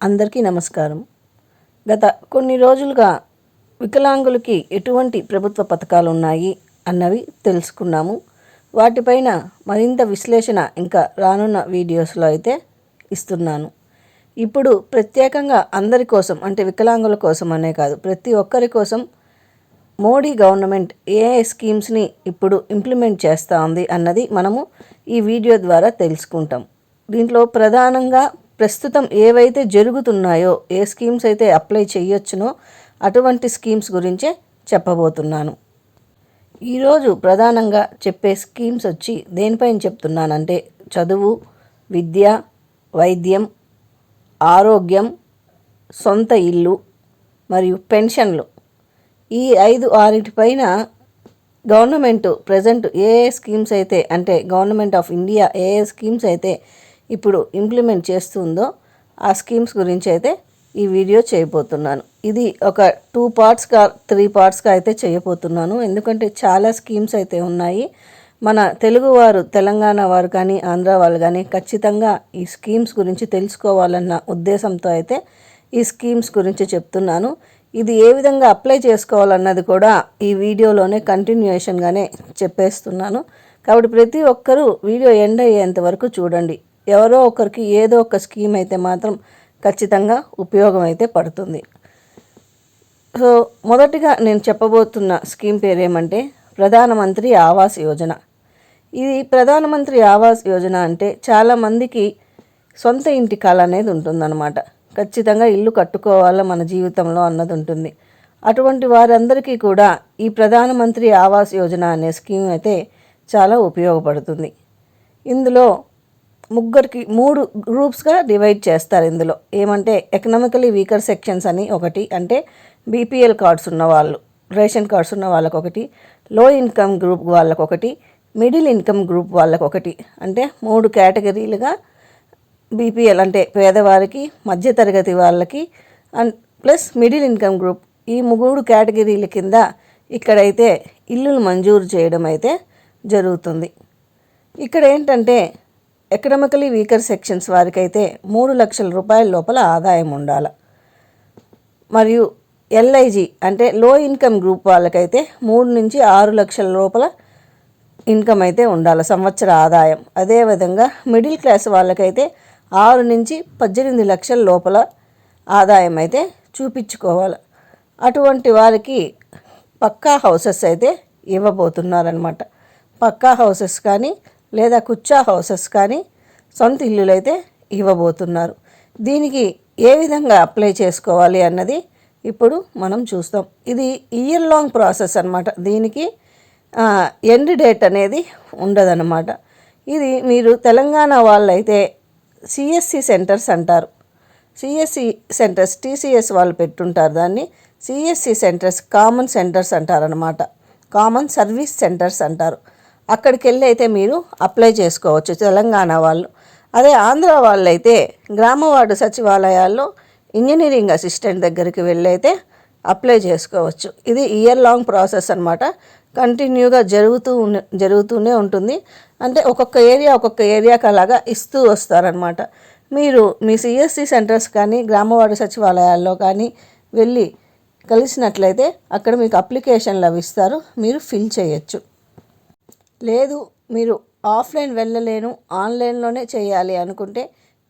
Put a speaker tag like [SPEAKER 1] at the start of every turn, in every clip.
[SPEAKER 1] అందరికీ నమస్కారం. గత కొన్ని రోజులుగా వికలాంగులకి ఎటువంటి ప్రభుత్వ పథకాలు ఉన్నాయి అన్నవి తెలుసుకున్నాము. వాటిపైన మరింత విశ్లేషణ ఇంకా రానున్న వీడియోస్లో అయితే ఇస్తున్నాను. ఇప్పుడు ప్రత్యేకంగా అందరి కోసం అంటే వికలాంగుల కోసం అనే కాదు ప్రతి ఒక్కరి కోసం మోడీ గవర్నమెంట్ ఏ స్కీమ్స్ని ఇప్పుడు ఇంప్లిమెంట్ చేస్తూ ఉంది అన్నది మనము ఈ వీడియో ద్వారా తెలుసుకుంటాం. దీంట్లో ప్రధానంగా ప్రస్తుతం ఏవైతే జరుగుతున్నాయో ఏ స్కీమ్స్ అయితే అప్లై చేయొచ్చునో అటువంటి స్కీమ్స్ గురించే చెప్పబోతున్నాను. ఈరోజు ప్రధానంగా చెప్పే స్కీమ్స్ వచ్చి దేనిపైన చెప్తున్నానంటే చదువు విద్య వైద్యం ఆరోగ్యం సొంత ఇల్లు మరియు పెన్షన్లు. ఈ ఐదు ఆరిటిపైన గవర్నమెంట్ ప్రజెంట్ ఏ ఏ స్కీమ్స్ అయితే అంటే government of India A A schemes అయితే ఇప్పుడు ఇంప్లిమెంట్ చేస్తుందో ఆ స్కీమ్స్ గురించి అయితే ఈ వీడియో చేయబోతున్నాను. ఇది ఒక టూ పార్ట్స్గా త్రీ పార్ట్స్గా అయితే చేయబోతున్నాను. ఎందుకంటే చాలా స్కీమ్స్ అయితే ఉన్నాయి. మన తెలుగువారు తెలంగాణ వారు కానీ ఆంధ్ర వాళ్ళు కానీ ఖచ్చితంగా ఈ స్కీమ్స్ గురించి తెలుసుకోవాలన్న ఉద్దేశంతో అయితే ఈ స్కీమ్స్ గురించి చెప్తున్నాను. ఇది ఏ విధంగా అప్లై చేసుకోవాలన్నది కూడా ఈ వీడియోలోనే కంటిన్యూషన్గానే చెప్పేస్తున్నాను. కాబట్టి ప్రతి ఒక్కరూ వీడియో ఎండ్ అయ్యేంత వరకు చూడండి. ఎవరో ఒకరికి ఏదో ఒక స్కీమ్ అయితే మాత్రం ఖచ్చితంగా ఉపయోగం అయితే పడుతుంది. సో మొదటిగా నేను చెప్పబోతున్న స్కీమ్ పేరు ఏమంటే ప్రధానమంత్రి ఆవాస్ యోజన. ఇది ప్రధానమంత్రి ఆవాస్ యోజన అంటే చాలామందికి సొంత ఇంటి కళ అనేది ఉంటుందన్నమాట. ఖచ్చితంగా ఇల్లు కట్టుకోవాలా మన జీవితంలో అన్నది ఉంటుంది. అటువంటి వారందరికీ కూడా ఈ ప్రధానమంత్రి ఆవాస్ యోజన అనే స్కీమ్ అయితే చాలా ఉపయోగపడుతుంది. ఇందులో ముగ్గురికి మూడు గ్రూప్స్గా డివైడ్ చేస్తారు ఇందులో. ఏమంటే ఎకనామికలీ వీకర్ సెక్షన్స్ అని ఒకటి అంటే బీపీఎల్ కార్డ్స్ ఉన్న వాళ్ళు రేషన్ కార్డ్స్ ఉన్న వాళ్ళకు ఒకటి లో ఇన్కమ్ గ్రూప్ వాళ్ళకు ఒకటి మిడిల్ ఇన్కమ్ గ్రూప్ వాళ్ళకు ఒకటి అంటే మూడు కేటగిరీలుగా బీపీఎల్ అంటే పేదవారికి మధ్యతరగతి వాళ్ళకి and plus middle income group. ఈ మూడు కేటగిరీల కింద ఇక్కడైతే ఇల్లులు మంజూరు చేయడం అయితే జరుగుతుంది. ఇక్కడ ఏంటంటే ఎకనామికలీ వీకర్ సెక్షన్స్ వారికైతే మూడు లక్షల రూపాయల లోపల ఆదాయం ఉండాలి. మరియు ఎల్ఐజి అంటే లో ఇన్కమ్ గ్రూప్ వాళ్ళకైతే మూడు నుంచి ఆరు లక్షల లోపల ఇన్కమ్ అయితే ఉండాలి సంవత్సర ఆదాయం. అదేవిధంగా మిడిల్ క్లాస్ వాళ్ళకైతే ఆరు నుంచి పద్దెనిమిది లక్షల లోపల ఆదాయం అయితే చూపించుకోవాలి. అటువంటి వారికి పక్కా హౌసెస్ అయితే ఇవ్వబోతున్నారనమాట పక్కా హౌసెస్ కానీ లేదా కుచ్చా హౌసెస్ కానీ సొంత ఇల్లులు అయితే ఇవ్వబోతున్నారు. దీనికి ఏ విధంగా అప్లై చేసుకోవాలి అన్నది ఇప్పుడు మనం చూస్తాం. ఇది ఇయర్ లాంగ్ ప్రాసెస్ అనమాట దీనికి ఎండ్ డేట్ అనేది ఉండదన్నమాట. ఇది మీరు తెలంగాణ వాళ్ళైతే సిఎస్సి సెంటర్స్ అంటారు. సిఎస్సి సెంటర్స్ టీసీఎస్ వాళ్ళు పెట్టుంటారు దాన్ని. సిఎస్సి సెంటర్స్ కామన్ సెంటర్స్ అంటారనమాట కామన్ సర్వీస్ సెంటర్స్ అంటారు. అక్కడికి వెళ్ళి అయితే మీరు అప్లై చేసుకోవచ్చు తెలంగాణ వాళ్ళు. అదే ఆంధ్ర వాళ్ళు అయితే గ్రామ వార్డు సచివాలయాల్లో ఇంజనీరింగ్ అసిస్టెంట్ దగ్గరికి వెళ్ళైతే అప్లై చేసుకోవచ్చు. ఇది ఇయర్ లాంగ్ ప్రాసెస్ అనమాట కంటిన్యూగా జరుగుతూ జరుగుతూనే ఉంటుంది. అంటే ఒక్కొక్క ఏరియా ఒక్కొక్క ఏరియాకి అలాగా ఇస్తూ వస్తారనమాట మీరు మీ సిఎస్సి సెంటర్స్ కానీ గ్రామవార్డు సచివాలయాల్లో కానీ వెళ్ళి కలిసినట్లయితే అక్కడ మీకు అప్లికేషన్లు అవి ఇస్తారు. మీరు ఫిల్ చేయొచ్చు. లేదు మీరు ఆఫ్లైన్ వెళ్ళలేను ఆన్లైన్లోనే చేయాలి అనుకుంటే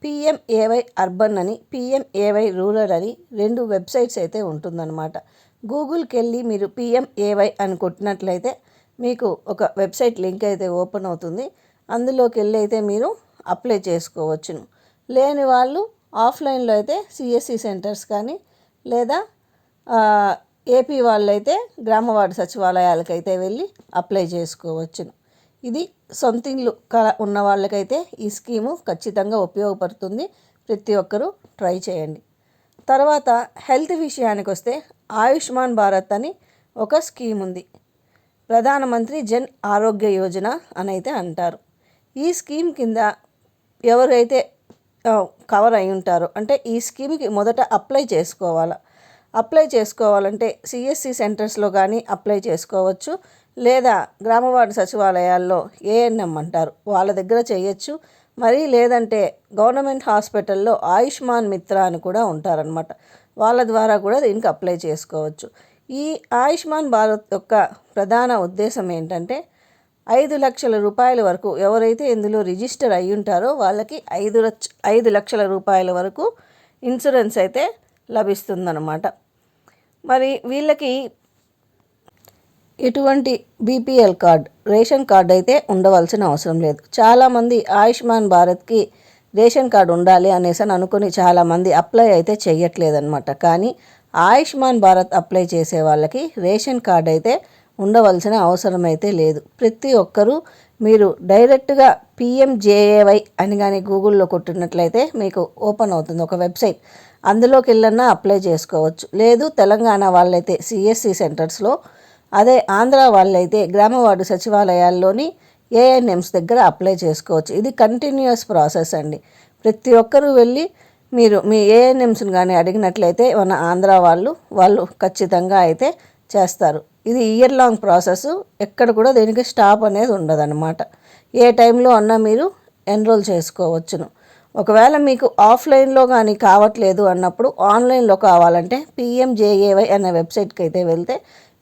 [SPEAKER 1] పిఎంఏవై అర్బన్ అని పిఎంఏవై రూరల్ అని రెండు వెబ్సైట్స్ అయితే ఉంటుందన్నమాట. గూగుల్కి వెళ్ళి మీరు పిఎంఏవై అని కొట్టినట్లయితే మీకు ఒక వెబ్సైట్ లింక్ అయితే ఓపెన్ అవుతుంది. అందులోకి వెళ్ళి అయితే మీరు అప్లై చేసుకోవచ్చును. లేని వాళ్ళు ఆఫ్లైన్లో అయితే సిఎస్సి సెంటర్స్ కానీ లేదా ఏపీ వాళ్ళైతే గ్రామ వార్డు సచివాలయాలకైతే వెళ్ళి అప్లై చేసుకోవచ్చును ఇది సొంత ఇల్లు కళ ఉన్న వాళ్ళకైతే ఈ స్కీము ఖచ్చితంగా ఉపయోగపడుతుంది. ప్రతి ఒక్కరూ ట్రై చేయండి. తర్వాత హెల్త్ విషయానికి వస్తే ఆయుష్మాన్ భారత్ అని ఒక స్కీమ్ ఉంది. ప్రధానమంత్రి జన్ ఆరోగ్య యోజన అని అయితే అంటారు. ఈ స్కీమ్ కింద ఎవరైతే కవర్ అయి ఉంటారో అంటే ఈ స్కీమ్కి మొదట అప్లై చేసుకోవాలా? అప్లై చేసుకోవాలంటే సిఎస్సి సెంటర్స్లో కానీ అప్లై చేసుకోవచ్చు లేదా గ్రామవార్డు సచివాలయాల్లో ఏఎన్ఎం అంటారు. వాళ్ళ దగ్గర చేయొచ్చు. మరి లేదంటే గవర్నమెంట్ హాస్పిటల్లో ఆయుష్మాన్ మిత్ర అని కూడా ఉంటారనమాట వాళ్ళ ద్వారా కూడా దీనికి అప్లై చేసుకోవచ్చు. ఈ ఆయుష్మాన్ భారత్ యొక్క ప్రధాన ఉద్దేశం ఏంటంటే ఐదు లక్షల రూపాయల వరకు ఎవరైతే ఇందులో రిజిస్టర్ అయి ఉంటారో వాళ్ళకి ఐదు లక్ష ఐదు లక్షల రూపాయల వరకు ఇన్సూరెన్స్ అయితే లభిస్తుందన్నమాట. మరి వీళ్ళకి ఎటువంటి బీపీఎల్ కార్డ్ రేషన్ కార్డ్ అయితే ఉండవలసిన అవసరం లేదు. చాలామంది ఆయుష్మాన్ భారత్కి రేషన్ కార్డు ఉండాలి అనేసి అని అనుకుని చాలామంది అప్లై అయితే చేయట్లేదన్నమాట కానీ ఆయుష్మాన్ భారత్ అప్లై చేసే వాళ్ళకి రేషన్ కార్డ్ అయితే ఉండవలసిన అవసరం అయితే లేదు. ప్రతి ఒక్కరూ మీరు డైరెక్ట్గా పిఎంజేఏవై అని కానీ గూగుల్లో కొట్టినట్లయితే మీకు ఓపెన్ అవుతుంది ఒక వెబ్సైట్. అందులోకి వెళ్ళన్నా అప్లై చేసుకోవచ్చు. లేదు తెలంగాణ వాళ్ళైతే సిఎస్సి సెంటర్స్లో అదే ఆంధ్ర వాళ్ళైతే గ్రామ వార్డు సచివాలయాల్లోని ఏఎన్ఎంస్ దగ్గర అప్లై చేసుకోవచ్చు. ఇది కంటిన్యూస్ ప్రాసెస్ అండి. ప్రతి ఒక్కరూ వెళ్ళి మీరు మీ ఏఎన్ఎంస్ని కానీ అడిగినట్లయితే మన ఆంధ్ర వాళ్ళు వాళ్ళు ఖచ్చితంగా అయితే చేస్తారు. ఇది ఇయర్ లాంగ్ ప్రాసెస్. ఎక్కడ కూడా దీనికి స్టాప్ అనేది ఉండదన్నమాట. ఏ టైంలో అన్నా మీరు ఎన్రోల్ చేసుకోవచ్చును. ఒకవేళ మీకు ఆఫ్లైన్లో కానీ కావట్లేదు అన్నప్పుడు ఆన్లైన్లో కావాలంటే పిఎంజేఏవై అనే వెబ్సైట్కి అయితే వెళ్తే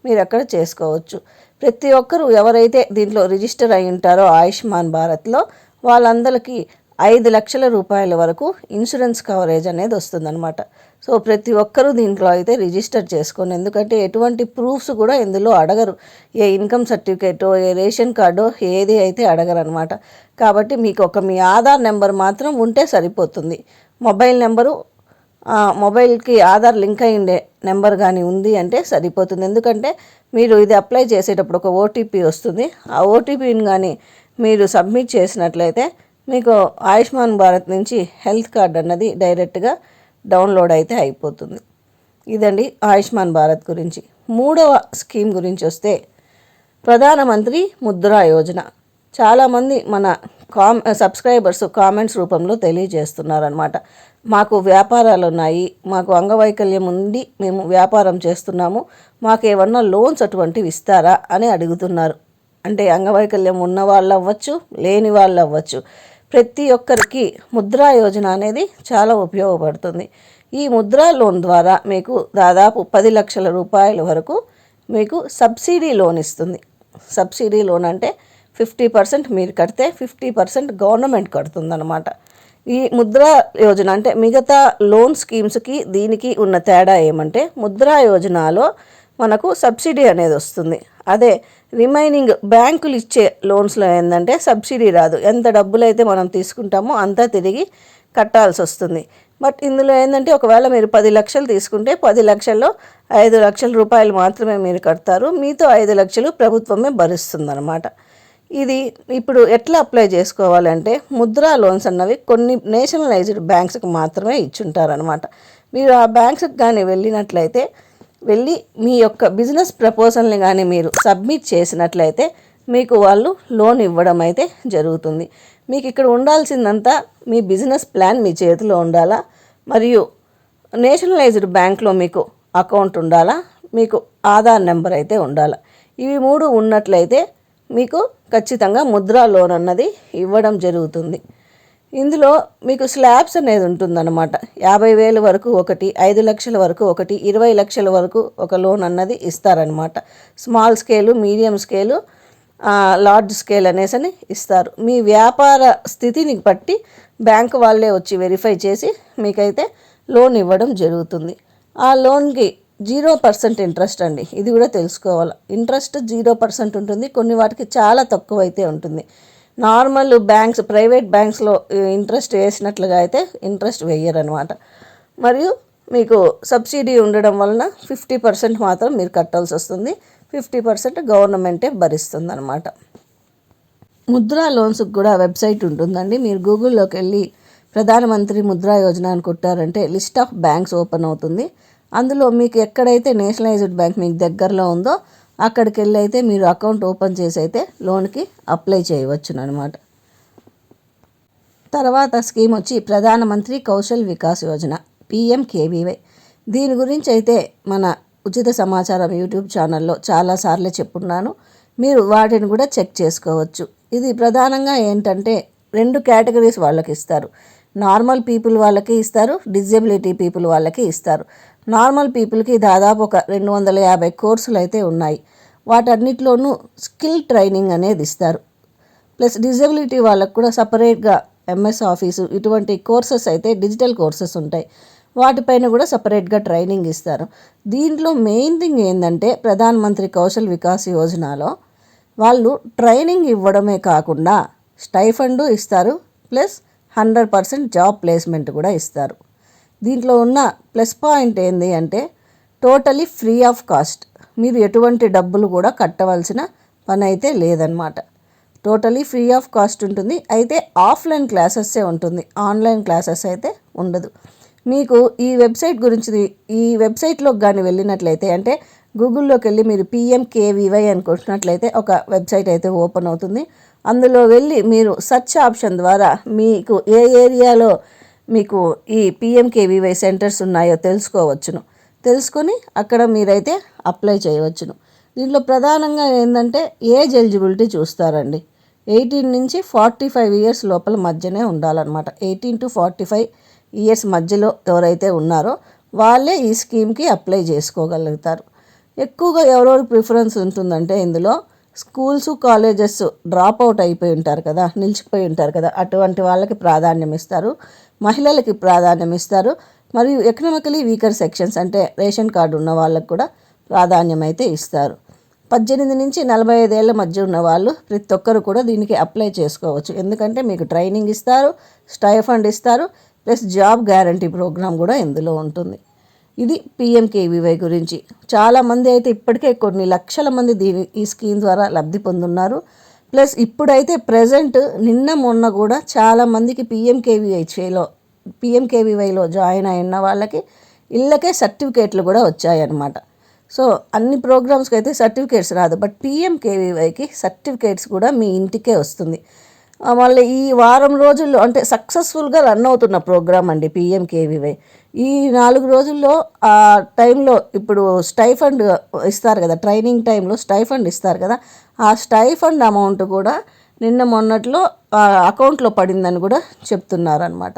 [SPEAKER 1] మీరు అక్కడ చేసుకోవచ్చు. ప్రతి ఒక్కరూ ఎవరైతే దీంట్లో రిజిస్టర్ అయి ఉంటారో ఆయుష్మాన్ భారత్లో వాళ్ళందరికీ ఐదు లక్షల రూపాయల వరకు ఇన్సూరెన్స్ కవరేజ్ అనేది వస్తుందన్నమాట. సో ప్రతి ఒక్కరూ దీంట్లో అయితే రిజిస్టర్ చేసుకోండి ఎందుకంటే ఎటువంటి ప్రూఫ్స్ కూడా ఇందులో అడగరు. ఏ ఇన్కమ్ సర్టిఫికేటో ఏ రేషన్ కార్డో ఏది అయితే అడగరు అనమాట కాబట్టి మీకు ఒక మీ ఆధార్ నెంబర్ మాత్రం ఉంటే సరిపోతుంది. మొబైల్ నెంబరు మొబైల్కి ఆధార్ లింక్ అయి నెంబర్ కానీ ఉంది అంటే సరిపోతుంది. ఎందుకంటే మీరు ఇది అప్లై చేసేటప్పుడు ఒక ఓటీపీ వస్తుంది. ఆ ఓటీపీని కానీ మీరు సబ్మిట్ చేసినట్లయితే మీకు ఆయుష్మాన్ భారత్ నుంచి హెల్త్ కార్డ్ అన్నది డైరెక్ట్గా డౌన్లోడ్ అయితే అయిపోతుంది. ఇదండి ఆయుష్మాన్ భారత్ గురించి. మూడవ స్కీమ్ గురించి వస్తే ప్రధానమంత్రి ముద్రా యోజన. చాలామంది మన కామ్ సబ్స్క్రైబర్స్ కామెంట్స్ రూపంలో తెలియజేస్తున్నారనమాట మాకు వ్యాపారాలు ఉన్నాయి మాకు అంగవైకల్యం ఉండి మేము వ్యాపారం చేస్తున్నాము మాకు ఏమన్నా లోన్స్ అటువంటివి ఇస్తారా అని అడుగుతున్నారు. అంటే అంగవైకల్యం ఉన్న వాళ్ళు అవ్వచ్చు లేని వాళ్ళు అవ్వచ్చు. ప్రతి ఒక్కరికి ముద్రా యోజన అనేది చాలా ఉపయోగపడుతుంది. ఈ ముద్రా లోన్ ద్వారా మీకు దాదాపు పది లక్షల రూపాయల వరకు మీకు సబ్సిడీ లోన్ ఇస్తుంది. సబ్సిడీ లోన్ అంటే ఫిఫ్టీ పర్సెంట్ మీరు కడితే ఫిఫ్టీ పర్సెంట్ గవర్నమెంట్ కడుతుందన్నమాట. ఈ ముద్రా యోజన అంటే మిగతా లోన్ స్కీమ్స్కి దీనికి ఉన్న తేడా ఏమంటే ముద్రా యోజనలో మనకు సబ్సిడీ అనేది వస్తుంది. అదే రిమైనింగ్ బ్యాంకులు ఇచ్చే లోన్స్లో ఏంటంటే సబ్సిడీ రాదు. ఎంత డబ్బులు అయితే మనం తీసుకుంటామో అంతా తిరిగి కట్టాల్సి వస్తుంది. బట్ ఇందులో ఏంటంటే ఒకవేళ మీరు పది లక్షలు తీసుకుంటే పది లక్షల్లో ఐదు లక్షల రూపాయలు మాత్రమే మీరు కడతారు. మీతో ఐదు లక్షలు ప్రభుత్వమే భరిస్తుంది అనమాట ఇది ఇప్పుడు ఎట్లా అప్లై చేసుకోవాలంటే ముద్రా లోన్స్ అన్నవి కొన్ని నేషనలైజ్డ్ బ్యాంక్స్కి మాత్రమే ఇచ్చుంటారనమాట మీరు ఆ బ్యాంక్స్కి కానీ వెళ్ళినట్లయితే వెళ్ళి మీ యొక్క బిజినెస్ ప్రపోజల్ని కానీ మీరు సబ్మిట్ చేసినట్లయితే మీకు వాళ్ళు లోన్ ఇవ్వడం అయితే జరుగుతుంది. మీకు ఇక్కడ ఉండాల్సిందంతా మీ బిజినెస్ ప్లాన్ మీ చేతిలో ఉండాలా? మరియు నేషనలైజ్డ్ బ్యాంక్లో మీకు అకౌంట్ ఉండాలా? మీకు ఆధార్ నెంబర్ అయితే ఉండాలా? ఇవి మూడు ఉన్నట్లయితే మీకు ఖచ్చితంగా ముద్రా లోన్ అన్నది ఇవ్వడం జరుగుతుంది. ఇందులో మీకు స్లాబ్స్ అనేది ఉంటుందన్నమాట. యాభై వేల వరకు ఒకటి ఐదు లక్షల వరకు ఒకటి ఇరవై లక్షల వరకు ఒక లోన్ అన్నది ఇస్తారనమాట small scale medium scale large scale అనేసి అని ఇస్తారు. మీ వ్యాపార స్థితిని బట్టి బ్యాంక్ వాళ్ళే వచ్చి వెరిఫై చేసి మీకైతే లోన్ ఇవ్వడం జరుగుతుంది. ఆ లోన్కి జీరో పర్సెంట్ ఇంట్రెస్ట్ అండి. ఇది కూడా తెలుసుకోవాలి. ఇంట్రెస్ట్ జీరో పర్సెంట్ ఉంటుంది. కొన్ని వాటికి చాలా తక్కువ అయితే ఉంటుంది. నార్మల్ బ్యాంక్స్ ప్రైవేట్ బ్యాంక్స్లో ఇంట్రెస్ట్ వేసినట్లుగా అయితే ఇంట్రెస్ట్ వేయరనమాట మరియు మీకు సబ్సిడీ ఉండడం వలన ఫిఫ్టీ పర్సెంట్ మాత్రం మీరు కట్టాల్సి వస్తుంది. ఫిఫ్టీ పర్సెంట్ గవర్నమెంటే భరిస్తుంది అనమాట ముద్రా లోన్స్కి కూడా వెబ్సైట్ ఉంటుందండి. మీరు గూగుల్లోకి వెళ్ళి ప్రధానమంత్రి ముద్రా యోజన అని కొట్టారంటే లిస్ట్ ఆఫ్ బ్యాంక్స్ ఓపెన్ అవుతుంది. అందులో మీకు ఎక్కడైతే నేషనలైజ్డ్ బ్యాంక్ మీకు దగ్గరలో ఉందో అక్కడికి వెళ్ళి అయితే మీరు అకౌంట్ ఓపెన్ చేసి అయితే లోన్కి అప్లై చేయవచ్చును అనమాట తర్వాత స్కీమ్ వచ్చి ప్రధానమంత్రి కౌశల్ వికాస్ యోజన పిఎంకేవీవై దీని గురించి అయితే మన ఉచిత సమాచారం యూట్యూబ్ ఛానల్లో చాలాసార్లు చెప్పున్నాను. మీరు వాటిని కూడా చెక్ చేసుకోవచ్చు. ఇది ప్రధానంగా ఏంటంటే రెండు కేటగిరీస్ వాళ్ళకి ఇస్తారు. నార్మల్ పీపుల్ వాళ్ళకి ఇస్తారు డిజబిలిటీ పీపుల్ వాళ్ళకి ఇస్తారు. నార్మల్ పీపుల్కి దాదాపు ఒక రెండు వందల యాభై కోర్సులు అయితే ఉన్నాయి. వాటన్నిటిలోనూ స్కిల్ ట్రైనింగ్ అనేది ఇస్తారు. ప్లస్ డిజబిలిటీ వాళ్ళకు కూడా సపరేట్గా ఎంఎస్ ఆఫీసు ఇటువంటి కోర్సెస్ అయితే డిజిటల్ కోర్సెస్ ఉంటాయి. వాటిపైన కూడా సపరేట్గా ట్రైనింగ్ ఇస్తారు. దీంట్లో మెయిన్ థింగ్ ఏంటంటే ప్రధాన మంత్రి కౌశల్ వికాస్ యోజనలో వాళ్ళు ట్రైనింగ్ ఇవ్వడమే కాకుండా స్టైఫండు ఇస్తారు. Plus hundred percent job placement కూడా ఇస్తారు. దీంట్లో ఉన్న ప్లస్ పాయింట్ ఏంటి అంటే టోటలీ ఫ్రీ ఆఫ్ కాస్ట్. మీరు ఎటువంటి డబ్బులు కూడా కట్టవలసిన పని అయితే లేదనమాట టోటలీ ఫ్రీ ఆఫ్ కాస్ట్ ఉంటుంది. అయితే ఆఫ్లైన్ క్లాసెస్సే ఉంటుంది. ఆన్లైన్ క్లాసెస్ అయితే ఉండదు. మీకు ఈ వెబ్సైట్ గురించి ఈ వెబ్సైట్లోకి కానీ వెళ్ళినట్లయితే అంటే గూగుల్లోకి వెళ్ళి మీరు పిఎంకేవీవై అనుకుంటున్నట్లయితే ఒక వెబ్సైట్ అయితే ఓపెన్ అవుతుంది. అందులో వెళ్ళి మీరు సర్చ్ ఆప్షన్ ద్వారా మీకు ఏ ఏరియాలో మీకు ఈ పిఎంకేవీవై సెంటర్స్ ఉన్నాయో తెలుసుకోవచ్చును. తెలుసుకొని అక్కడ మీరైతే అప్లై చేయవచ్చును. దీంట్లో ప్రధానంగా ఏంటంటే ఏజ్ ఎలిజిబిలిటీ చూస్తారండి. ఎయిటీన్ నుంచి ఫార్టీ ఫైవ్ ఇయర్స్ లోపల మధ్యనే ఉండాలన్నమాట. Eighteen to forty five years మధ్యలో ఎవరైతే ఉన్నారో వాళ్ళే ఈ స్కీమ్కి అప్లై చేసుకోగలుగుతారు. ఎక్కువగా ఎవరెవరు ప్రిఫరెన్స్ ఉంటుందంటే ఇందులో స్కూల్స్ కాలేజెస్ డ్రాప్ అవుట్ అయిపోయి ఉంటారు కదా నిలిచిపోయి ఉంటారు కదా అటువంటి వాళ్ళకి ప్రాధాన్యం ఇస్తారు. మహిళలకి ప్రాధాన్యం ఇస్తారు. మరియు ఎకనామికలీ వీకర్ సెక్షన్స్ అంటే రేషన్ కార్డు ఉన్న వాళ్ళకు కూడా ప్రాధాన్యం అయితే ఇస్తారు. పద్దెనిమిది నుంచి నలభై ఐదేళ్ళ మధ్య ఉన్న వాళ్ళు ప్రతి ఒక్కరు కూడా దీనికి అప్లై చేసుకోవచ్చు. ఎందుకంటే మీకు ట్రైనింగ్ ఇస్తారు స్టైఫండ్ ఇస్తారు ప్లస్ జాబ్ గ్యారంటీ ప్రోగ్రామ్ కూడా ఇందులో ఉంటుంది. ఇది పిఎంకేవీవై గురించి. చాలామంది అయితే ఇప్పటికే కొన్ని లక్షల మంది దీని ఈ స్కీమ్ ద్వారా లబ్ధి పొందున్నారు. ప్లస్ ఇప్పుడైతే ప్రజెంట్ నిన్న మొన్న కూడా చాలామందికి పిఎంకేవీఐ చేలో పిఎంకేవీవైలో జాయిన్ అయిన వాళ్ళకి ఇళ్ళకే సర్టిఫికేట్లు కూడా వచ్చాయన్నమాట. సో అన్ని ప్రోగ్రామ్స్కి అయితే సర్టిఫికేట్స్ రాదు. బట్ పిఎంకేవీవైకి సర్టిఫికేట్స్ కూడా మీ ఇంటికే వస్తుంది. మళ్ళీ ఈ వారం రోజుల్లో అంటే సక్సెస్ఫుల్గా రన్ అవుతున్న ప్రోగ్రామ్ అండి పిఎంకేవీవై ఈ నాలుగు రోజుల్లో ఆ టైంలో ఇప్పుడు స్టైఫండ్ ఇస్తారు కదా ట్రైనింగ్ టైంలో స్టైఫండ్ ఇస్తారు కదా ఆ స్టైఫండ్ అమౌంట్ కూడా నిన్న మొన్నట్లో అకౌంట్లో పడిందని కూడా చెప్తున్నారనమాట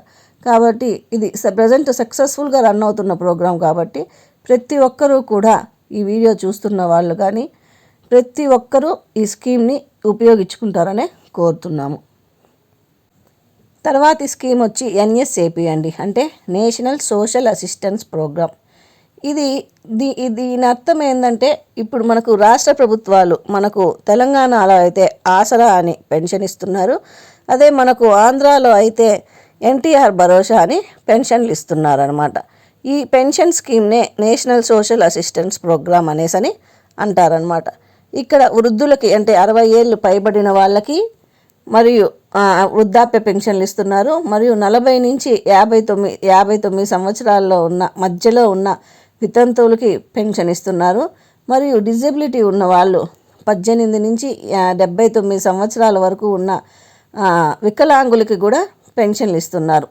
[SPEAKER 1] కాబట్టి ఇది ప్రజెంట్ సక్సెస్ఫుల్గా రన్ అవుతున్న ప్రోగ్రాం కాబట్టి ప్రతి ఒక్కరూ కూడా ఈ వీడియో చూస్తున్న వాళ్ళు కానీ ప్రతి ఒక్కరూ ఈ స్కీమ్ని ఉపయోగించుకుంటారనే కోరుతున్నాము. తర్వాతి స్కీమ్ వచ్చి ఎన్ఎస్ఏపి అండి. అంటే నేషనల్ సోషల్ అసిస్టెన్స్ ప్రోగ్రామ్ ఇది దీ దీని అర్థం ఏంటంటే ఇప్పుడు మనకు రాష్ట్ర ప్రభుత్వాలు మనకు తెలంగాణలో అయితే ఆసరా అని పెన్షన్ ఇస్తున్నారు. అదే మనకు ఆంధ్రాలో అయితే ఎన్టీఆర్ భరోసా అని పెన్షన్లు ఇస్తున్నారు అనమాట ఈ పెన్షన్ స్కీమ్నే నేషనల్ సోషల్ అసిస్టెన్స్ ప్రోగ్రామ్ అనేసని అంటారనమాట ఇక్కడ వృద్ధులకి అంటే అరవై ఏళ్ళు పైబడిన వాళ్ళకి మరియు వృద్ధాప్య పెన్షన్లు ఇస్తున్నారు. మరియు నలభై నుంచి యాభై తొమ్మిది యాభై తొమ్మిది సంవత్సరాల్లో ఉన్న మధ్యలో ఉన్న వితంతువులకి పెన్షన్ ఇస్తున్నారు. మరియు డిజబిలిటీ ఉన్న వాళ్ళు పద్దెనిమిది నుంచి డెబ్బై తొమ్మిది సంవత్సరాల వరకు ఉన్న వికలాంగులకి కూడా పెన్షన్లు ఇస్తున్నారు.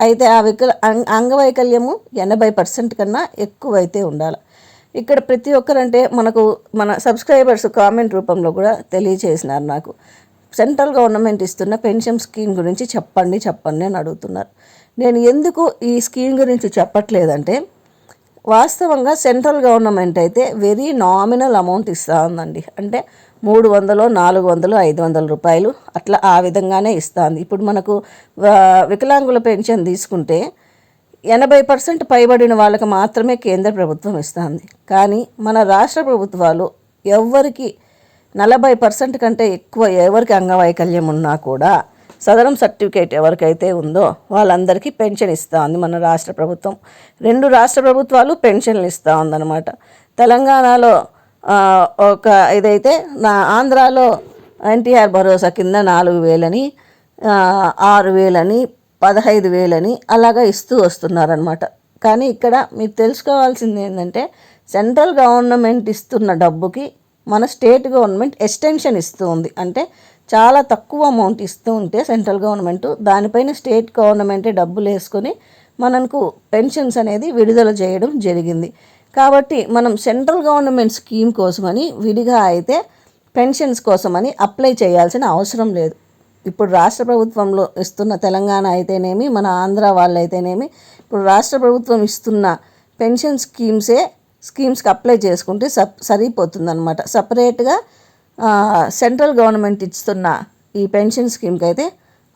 [SPEAKER 1] అయితే ఆ వికల అంగవైకల్యము ఎనభై పర్సెంట్ కన్నా ఎక్కువైతే ఉండాలి. ఇక్కడ ప్రతి ఒక్కరంటే మనకు మన సబ్స్క్రైబర్స్ కామెంట్ రూపంలో కూడా తెలియచేసినారు నాకు. సెంట్రల్ గవర్నమెంట్ ఇస్తున్న పెన్షన్ స్కీమ్ గురించి చెప్పండి చెప్పండి అని అడుగుతున్నారు. నేను ఎందుకు ఈ స్కీమ్ గురించి చెప్పట్లేదంటే వాస్తవంగా సెంట్రల్ గవర్నమెంట్ అయితే వెరీ నామినల్ అమౌంట్ ఇస్తూ ఉందండి. అంటే మూడు వందలు నాలుగు వందలు ఐదు వందల రూపాయలు అట్లా ఆ విధంగానే ఇస్తుంది ఇప్పుడు మనకు వికలాంగుల పెన్షన్ తీసుకుంటే ఎనభై పర్సెంట్ పైబడిన వాళ్ళకి మాత్రమే కేంద్ర ప్రభుత్వం ఇస్తుంది కానీ మన రాష్ట్ర ప్రభుత్వాలు ఎవరికి నలభై పర్సెంట్ కంటే ఎక్కువ ఎవరికి అంగవైకల్యం ఉన్నా కూడా సదరం సర్టిఫికేట్ ఎవరికైతే ఉందో వాళ్ళందరికీ పెన్షన్ ఇస్తూ ఉంది మన రాష్ట్ర ప్రభుత్వం. రెండు రాష్ట్ర ప్రభుత్వాలు పెన్షన్లు ఇస్తూ ఉందన్నమాట. తెలంగాణలో ఒక ఇదైతే నా ఆంధ్రాలో ఎన్టీఆర్ భరోసా కింద నాలుగు వేలని ఆరు వేలని పదహైదు వేలని అలాగా ఇస్తూ వస్తున్నారనమాట కానీ ఇక్కడ మీరు తెలుసుకోవాల్సింది ఏంటంటే సెంట్రల్ గవర్నమెంట్ ఇస్తున్న డబ్బుకి మన స్టేట్ గవర్నమెంట్ ఎక్స్టెన్షన్ ఇస్తూ ఉంది. అంటే చాలా తక్కువ అమౌంట్ ఇస్తూ ఉంటే సెంట్రల్ గవర్నమెంట్ దానిపైన స్టేట్ గవర్నమెంటే డబ్బులు వేసుకొని మనకు పెన్షన్స్ అనేది విడుదల చేయడం జరిగింది. కాబట్టి మనం సెంట్రల్ గవర్నమెంట్ స్కీమ్ కోసమని విడిగా అయితే పెన్షన్స్ కోసమని అప్లై చేయాల్సిన అవసరం లేదు. ఇప్పుడు రాష్ట్ర ప్రభుత్వంలో ఇస్తున్న తెలంగాణ అయితేనేమి మన ఆంధ్ర వాళ్ళు అయితేనేమి ఇప్పుడు రాష్ట్ర ప్రభుత్వం ఇస్తున్న పెన్షన్ స్కీమ్సే స్కీమ్స్కి అప్లై చేసుకుంటే సప్ సరిపోతుందన్నమాట. సపరేట్గా సెంట్రల్ గవర్నమెంట్ ఇస్తున్న ఈ పెన్షన్ స్కీమ్కి అయితే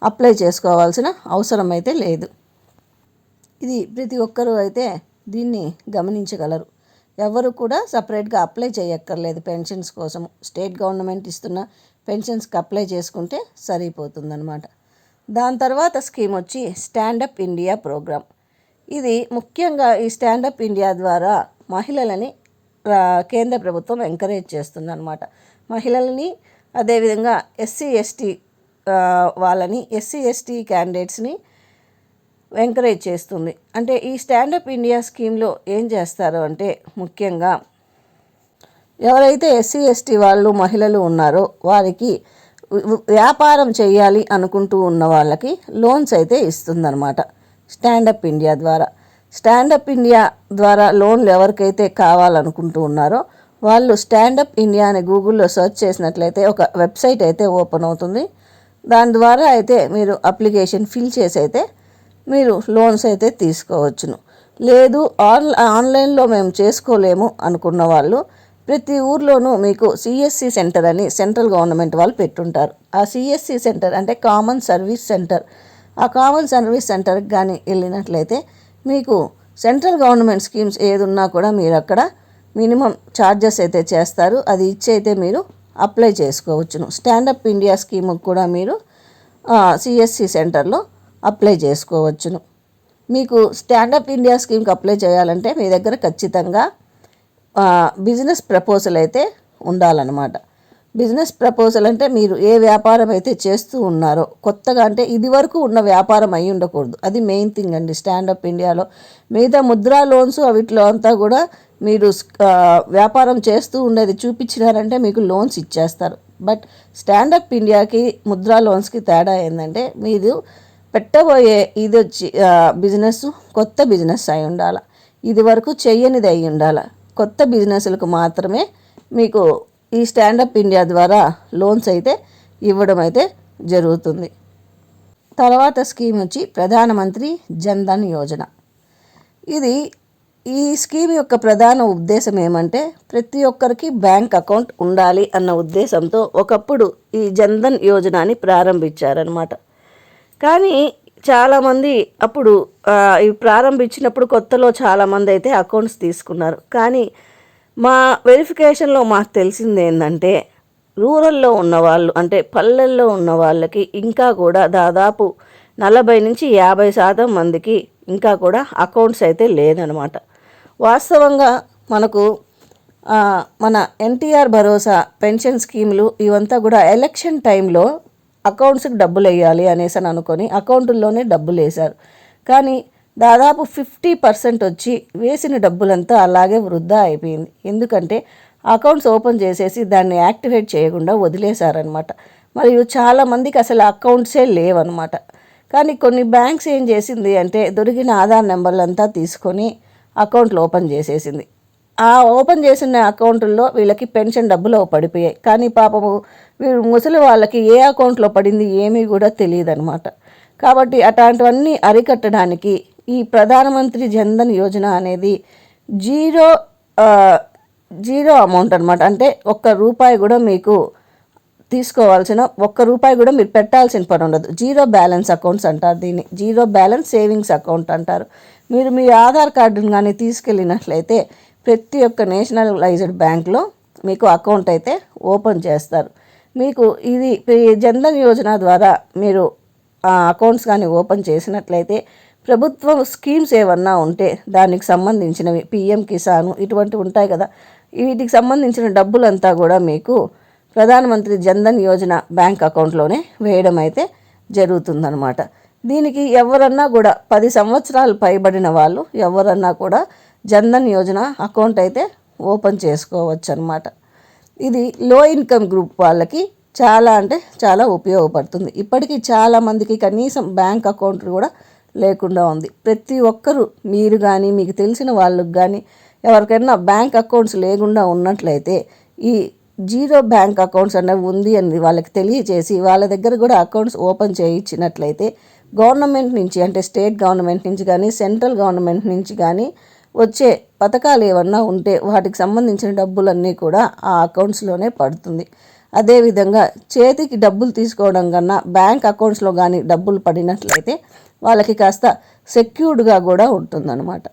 [SPEAKER 1] అప్లై చేసుకోవాల్సిన అవసరం అయితే లేదు. ఇది ప్రతి ఒక్కరూ అయితే దీన్ని గమనించగలరు. ఎవరు కూడా సపరేట్గా అప్లై చేయక్కర్లేదు పెన్షన్స్ కోసం స్టేట్ గవర్నమెంట్ ఇస్తున్న పెన్షన్స్కి అప్లై చేసుకుంటే సరిపోతుందన్నమాట. దాని తర్వాత స్కీమ్ వచ్చి స్టాండప్ ఇండియా ప్రోగ్రామ్. ఇది ముఖ్యంగా ఈ స్టాండప్ ఇండియా ద్వారా మహిళలని కేంద్ర ప్రభుత్వం ఎంకరేజ్ చేస్తుందన్నమాట. మహిళలని అదేవిధంగా ఎస్సీ ఎస్టీ వాళ్ళని ఎస్సీ ఎస్టీ క్యాండిడేట్స్ని ఎంకరేజ్ చేస్తుంది. అంటే ఈ స్టాండప్ ఇండియా స్కీమ్లో ఏం చేస్తారు అంటే ముఖ్యంగా ఎవరైతే ఎస్సీ ఎస్టీ వాళ్ళు మహిళలు ఉన్నారో వారికి వ్యాపారం చేయాలి అనుకుంటూ ఉన్న వాళ్ళకి లోన్స్ అయితే ఇస్తుందన్నమాట స్టాండప్ ఇండియా ద్వారా. స్టాండప్ ఇండియా ద్వారా లోన్లు ఎవరికైతే కావాలనుకుంటూ ఉన్నారో వాళ్ళు స్టాండప్ ఇండియా అని గూగుల్లో సెర్చ్ చేసినట్లయితే ఒక వెబ్సైట్ అయితే ఓపెన్ అవుతుంది. దాని ద్వారా అయితే మీరు అప్లికేషన్ ఫిల్ చేసి అయితే మీరు లోన్స్ అయితే తీసుకోవచ్చును. లేదు ఆన్ ఆన్లైన్లో మేము చేసుకోలేము అనుకున్న వాళ్ళు ప్రతి ఊర్లోనూ మీకు సిఎస్సి సెంటర్ అని సెంట్రల్ గవర్నమెంట్ వాళ్ళు పెట్టుంటారు. ఆ సిఎస్సి సెంటర్ అంటే కామన్ సర్వీస్ సెంటర్ ఆ కామన్ సర్వీస్ సెంటర్కి కానీ వెళ్ళినట్లయితే మీకు సెంట్రల్ గవర్నమెంట్ స్కీమ్స్ ఏదున్నా కూడా మీరు అక్కడ మినిమం ఛార్జెస్ అయితే చేస్తారు. అది ఇచ్చి అయితే మీరు అప్లై చేసుకోవచ్చును. స్టాండప్ ఇండియా స్కీమ్కి కూడా మీరు సిఎస్సి సెంటర్లో అప్లై చేసుకోవచ్చును. మీకు స్టాండప్ ఇండియా స్కీమ్కి అప్లై చేయాలంటే మీ దగ్గర ఖచ్చితంగా బిజినెస్ ప్రపోజల్ అయితే ఉండాలన్నమాట. బిజినెస్ ప్రపోజల్ అంటే మీరు ఏ వ్యాపారం అయితే చేస్తూ ఉన్నారో కొత్తగా అంటే ఇది వరకు ఉన్న వ్యాపారం అయి ఉండకూడదు. అది మెయిన్ థింగ్ అండి. స్టాండప్ ఇండియాలో మిగతా ముద్రా లోన్స్ వీటిలో అంతా కూడా మీరు వ్యాపారం చేస్తూ ఉండేది చూపించినారంటే మీకు లోన్స్ ఇచ్చేస్తారు. బట్ స్టాండప్ ఇండియాకి ముద్రా లోన్స్కి తేడా ఏంటంటే మీరు పెట్టబోయే ఇది వచ్చి బిజినెస్ కొత్త బిజినెస్ అయి ఉండాలి. ఇది వరకు చేయనిది అయి ఉండాలి. కొత్త బిజినెస్లకు మాత్రమే మీకు ఈ స్టాండప్ ఇండియా ద్వారా లోన్స్ అయితే ఇవ్వడం అయితే జరుగుతుంది. తర్వాత స్కీమ్ వచ్చి ప్రధానమంత్రి జన్ధన్ యోజన. ఇది ఈ స్కీమ్ యొక్క ప్రధాన ఉద్దేశం ఏమంటే ప్రతి ఒక్కరికి బ్యాంక్ అకౌంట్ ఉండాలి అన్న ఉద్దేశంతో ఒకప్పుడు ఈ జన్ధన్ యోజనని ప్రారంభించారనమాట కానీ చాలామంది అప్పుడు ఇవి ప్రారంభించినప్పుడు కొత్తలో చాలామంది అయితే అకౌంట్స్ తీసుకున్నారు. కానీ మా వెరిఫికేషన్లో మాకు తెలిసింది ఏంటంటే రూరల్లో ఉన్నవాళ్ళు అంటే పల్లెల్లో ఉన్న వాళ్ళకి ఇంకా కూడా దాదాపు నలభై నుంచి యాభై శాతం మందికి ఇంకా కూడా అకౌంట్స్ అయితే లేదనమాట వాస్తవంగా మనకు మన ఎన్టీఆర్ భరోసా పెన్షన్ స్కీములు ఇవంతా కూడా ఎలక్షన్ టైంలో అకౌంట్స్కి డబ్బులు వేయాలి అనేసి అని అనుకొని అకౌంట్లోనే డబ్బులు వేశారు. కానీ దాదాపు ఫిఫ్టీ పర్సెంట్ వచ్చి వేసిన డబ్బులంతా అలాగే వృద్ధా అయిపోయింది. ఎందుకంటే అకౌంట్స్ ఓపెన్ చేసేసి దాన్ని యాక్టివేట్ చేయకుండా వదిలేశారనమాట మరియు చాలామందికి అసలు అకౌంట్సే లేవన్నమాట. కానీ కొన్ని బ్యాంక్స్ ఏం చేసింది అంటే దొరికిన ఆధార్ నెంబర్లంతా తీసుకొని అకౌంట్లు ఓపెన్ చేసేసింది. ఆ ఓపెన్ చేసిన అకౌంట్లో వీళ్ళకి పెన్షన్ డబ్బులు పడిపోయాయి. కానీ పాపము వీళ్ళు ముసలి వాళ్ళకి ఏ అకౌంట్లో పడింది ఏమీ కూడా తెలియదు అనమాట కాబట్టి అట్లాంటివన్నీ అరికట్టడానికి ఈ ప్రధానమంత్రి జన్ధన్ యోజన అనేది జీరో జీరో అమౌంట్ అనమాట అంటే ఒక్క రూపాయి కూడా మీకు తీసుకోవాల్సిన ఒక్క రూపాయి కూడా మీరు పెట్టాల్సిన పని ఉండదు. జీరో బ్యాలెన్స్ అకౌంట్స్ అంటారు దీన్ని. జీరో బ్యాలెన్స్ సేవింగ్స్ అకౌంట్ అంటారు. మీరు మీ ఆధార్ కార్డును కానీ తీసుకెళ్ళినట్లయితే ప్రతి ఒక్క నేషనలైజ్డ్ బ్యాంక్లో మీకు అకౌంట్ అయితే ఓపెన్ చేస్తారు. మీకు ఇది జన్ధన్ యోజన ద్వారా మీరు అకౌంట్స్ కానీ ఓపెన్ చేసినట్లయితే ప్రభుత్వం స్కీమ్స్ ఏమన్నా ఉంటే దానికి సంబంధించినవి పిఎం కిసాను ఇటువంటివి ఉంటాయి కదా వీటికి సంబంధించిన డబ్బులంతా కూడా మీకు ప్రధానమంత్రి జన్ధన్ యోజన బ్యాంక్ అకౌంట్లోనే వేయడం అయితే జరుగుతుందనమాట దీనికి ఎవరన్నా కూడా పది సంవత్సరాలు పైబడిన వాళ్ళు ఎవరన్నా కూడా జన్ధన్ యోజన అకౌంట్ అయితే ఓపెన్ చేసుకోవచ్చు అనమాట ఇది లో ఇన్కమ్ గ్రూప్ వాళ్ళకి చాలా అంటే చాలా ఉపయోగపడుతుంది. ఇప్పటికీ చాలా మందికి కనీసం బ్యాంక్ అకౌంట్లు కూడా లేకుండా ఉంది. ప్రతి ఒక్కరూ మీరు కానీ మీకు తెలిసిన వాళ్ళకు కానీ ఎవరికైనా బ్యాంక్ అకౌంట్స్ లేకుండా ఉన్నట్లయితే ఈ జీరో బ్యాంక్ అకౌంట్స్ అనేవి ఉంది అని వాళ్ళకి తెలియచేసి వాళ్ళ దగ్గర కూడా అకౌంట్స్ ఓపెన్ చేయించినట్లయితే గవర్నమెంట్ నుంచి అంటే స్టేట్ గవర్నమెంట్ నుంచి కానీ సెంట్రల్ గవర్నమెంట్ నుంచి కానీ వచ్చే పథకాలు ఏమన్నా ఉంటే వాటికి సంబంధించిన డబ్బులన్నీ కూడా ఆ అకౌంట్స్లోనే పడుతుంది. అదేవిధంగా చేతికి డబ్బులు తీసుకోవడం కన్నా బ్యాంక్ అకౌంట్స్లో కానీ డబ్బులు పడినట్లయితే వాళ్ళకి కాస్త సెక్యూర్డ్గా కూడా ఉంటుందన్నమాట.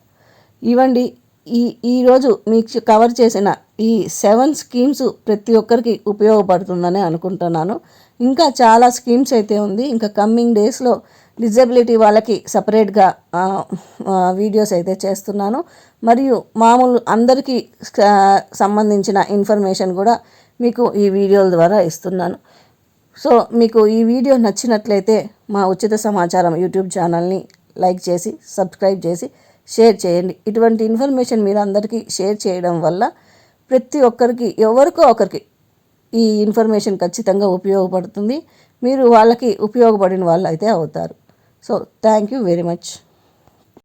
[SPEAKER 1] ఇవ్వండి ఈ ఈరోజు మీకు కవర్ చేసిన ఈ సెవెన్ స్కీమ్స్ ప్రతి ఒక్కరికి ఉపయోగపడుతుందని అనుకుంటున్నాను. ఇంకా చాలా స్కీమ్స్ అయితే ఉంది. ఇంకా కమ్మింగ్ డేస్లో డిజబిలిటీ వాళ్ళకి సపరేట్గా వీడియోస్ అయితే చేస్తున్నాను. మరియు మామూలు అందరికీ సంబంధించిన ఇన్ఫర్మేషన్ కూడా మీకు ఈ వీడియోల ద్వారా ఇస్తున్నాను. సో మీకు ఈ వీడియో నచ్చినట్లయితే మా ఉచిత సమాచారం యూట్యూబ్ ఛానల్ని లైక్ చేసి సబ్స్క్రైబ్ చేసి షేర్ చేయండి. ఇటువంటి ఇన్ఫర్మేషన్ మీరు అందరికీ షేర్ చేయడం వల్ల ప్రతి ఒక్కరికి ఎవరికో ఒకరికి ఈ ఇన్ఫర్మేషన్ ఖచ్చితంగా ఉపయోగపడుతుంది. మీరు వాళ్ళకి ఉపయోగపడిన వాళ్ళు అయితే అవుతారు. So thank you very much.